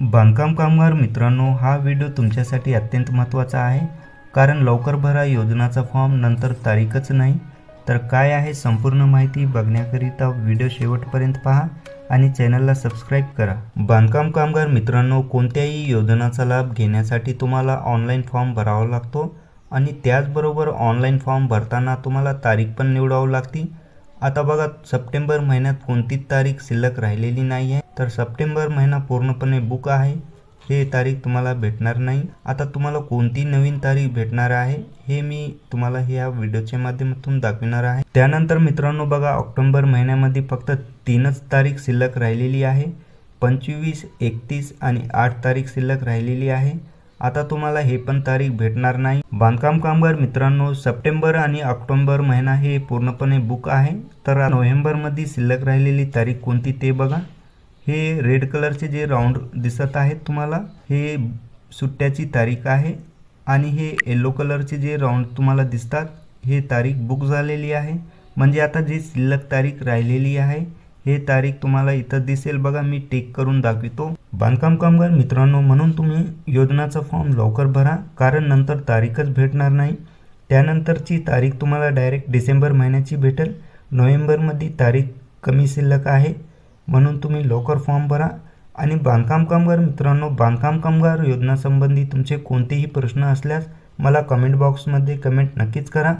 बांधकाम कामगार मित्रांनो हा व्हिडिओ तुमच्यासाठी अत्यंत महत्त्वाचा आहे. कारण लवकर भरा योजनाचा फॉर्म नंतर तारीखच नाही. तर काय आहे संपूर्ण माहिती बघण्याकरिता व्हिडिओ शेवटपर्यंत पहा आणि चॅनलला सबस्क्राईब करा. बांधकाम कामगार मित्रांनो कोणत्याही योजनाचा लाभ घेण्यासाठी तुम्हाला ऑनलाईन फॉर्म भरावा लागतो आणि त्याचबरोबर ऑनलाईन फॉर्म भरताना तुम्हाला तारीख पण निवडावं लागते. आता बघा सप्टेंबर महिन्यात कोणतीच तारीख शिल्लक राहिलेली नाही आहे तर सप्टेंबर महिना पूर्णपणे बुक आहे. हे तारीख तुम्हाला भेटणार नाही. आता तुम्हाला कोणती नवीन तारीख भेटणार आहे हे मी तुम्हाला ह्या व्हिडिओच्या माध्यमातून दाखविणार आहे. त्यानंतर मित्रांनो बघा ऑक्टोंबर महिन्यामध्ये फक्त तीनच तारीख शिल्लक राहिलेली आहे. पंचवीस एकतीस आणि आठ तारीख शिल्लक राहिलेली आहे. आता तुम्हाला हे पण तारीख भेटणार नाही. बांधकाम कामगार मित्रांनो सप्टेंबर आणि ऑक्टोबर महिना हे पूर्णपणे बुक आहे. तर नोव्हेंबरमध्ये शिल्लक राहिलेली तारीख कोणती ते बघा. हे रेड कलरचे जे राऊंड दिसत आहेत तुम्हाला हे सुट्ट्याची तारीख आहे. आणि हे येलो कलरचे जे राऊंड तुम्हाला दिसतात हे तारीख बुक झालेली आहे. म्हणजे आता जी शिल्लक तारीख राहिलेली आहे हे तारीख तुम्हाला इथं दिसेल बघा. मी टेक करून दाखवितो. बांधकाम कामगार मित्रांनो म्हणून तुम्ही योजनाचा फॉर्म लवकर भरा. कारण नंतर तारीखच भेटणार नाही. त्यानंतरची तारीख तुम्हाला डायरेक्ट डिसेंबर महिन्याची भेटेल. नोव्हेंबरमध्ये तारीख कमी शिल्लक आहे. म्हणून तुम्ही लवकर फॉर्म भरा. आणि बांधकाम कामगार मित्रांनो बांधकाम कामगार योजनासंबंधी तुमचे कोणतेही प्रश्न असल्यास मला कमेंट बॉक्समध्ये कमेंट नक्कीच करा.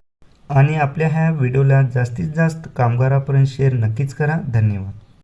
आणि आपल्या ह्या व्हिडिओला जास्तीत जास्त कामगारापर्यंत शेअर नक्कीच करा. धन्यवाद.